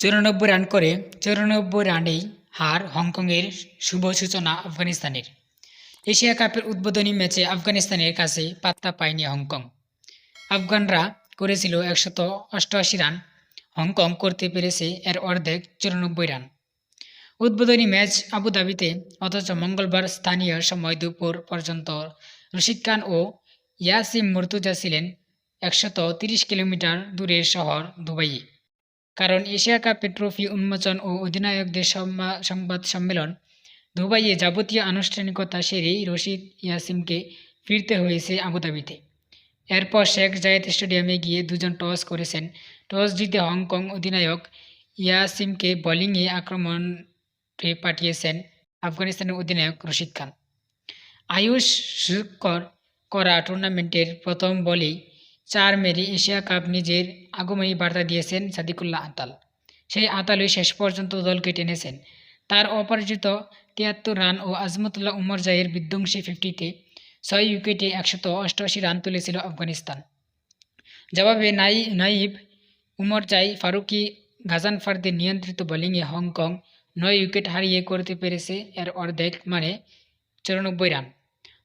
চুরানব্বই রান করে চুরানব্বই রানেই হার হংকংয়ের শুভ সূচনা আফগানিস্তানের। এশিয়া কাপের উদ্বোধনী ম্যাচে আফগানিস্তানের কাছে পাত্তা পায়নি হংকং। আফগানরা করেছিল একশত অষ্টআশি রান। হংকং করতে পেরেছে এর অর্ধেক চুরানব্বই রান। উদ্বোধনী ম্যাচ আবুধাবিতে অথচ মঙ্গলবার স্থানীয় সময় দুপুর পর্যন্ত রশিদ খান ও ইয়াসিম মুর্তুজা ছিলেন একশত তিরিশ কিলোমিটার দূরের শহর দুবাইয়ে। কারণ এশিয়া কাপে ট্রফি উন্মোচন ও অধিনায়কদের সংবাদ সম্মেলন। দুবাইয়ে যাবতীয় আনুষ্ঠানিকতা সেরেই রশিদ ইয়াসিমকে ফিরতে হয়েছে আবুধাবিতে। এরপর শেখ জায়েদ স্টেডিয়ামে গিয়ে দুজন টস করেছেন। টস জিতে হংকং অধিনায়ক ইয়াসিমকে বোলিংয়ে আক্রমণে পাঠিয়েছেন আফগানিস্তানের অধিনায়ক রশিদ খান। আয়ুষ শুকর করা টুর্নামেন্টের প্রথম বলেই চার মেরে এশিয়া কাপ নিজের আগমনী বার্তা দিয়েছেন সাদিকুল্লাহ আতাল। সেই আতালই শেষ পর্যন্ত দলকে টেনেছেন। তার অপরাজিত তিয়াত্তর রান ও আজমতুল্লাহ উমর জায়ের বিধ্বংসী ফিফটিতে ছয় উইকেটে একশত অষ্টআশি রান তুলেছিল আফগানিস্তান। জবাবে নাই, নাইব উমর জাই ফারুকি গাজানফারদের নিয়ন্ত্রিত বোলিংয়ে হংকং নয় উইকেট হারিয়ে করতে পেরেছে এর অর্ধেক মানে চুরানব্বই রান।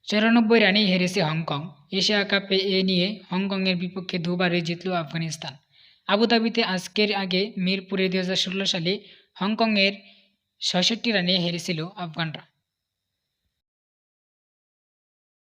চুরানব্বই রানেই হেরেছে হংকং এশিয়া কাপে এ নিয়ে হংকংয়ের বিপক্ষে দুবারে জিতল আফগানিস্তান আবুধাবিতে আজকের আগে মিরপুরে দু হাজার ষোলো সালে হংকংয়ের ছয়ষট্টি রানে হেরেছিল আফগানরা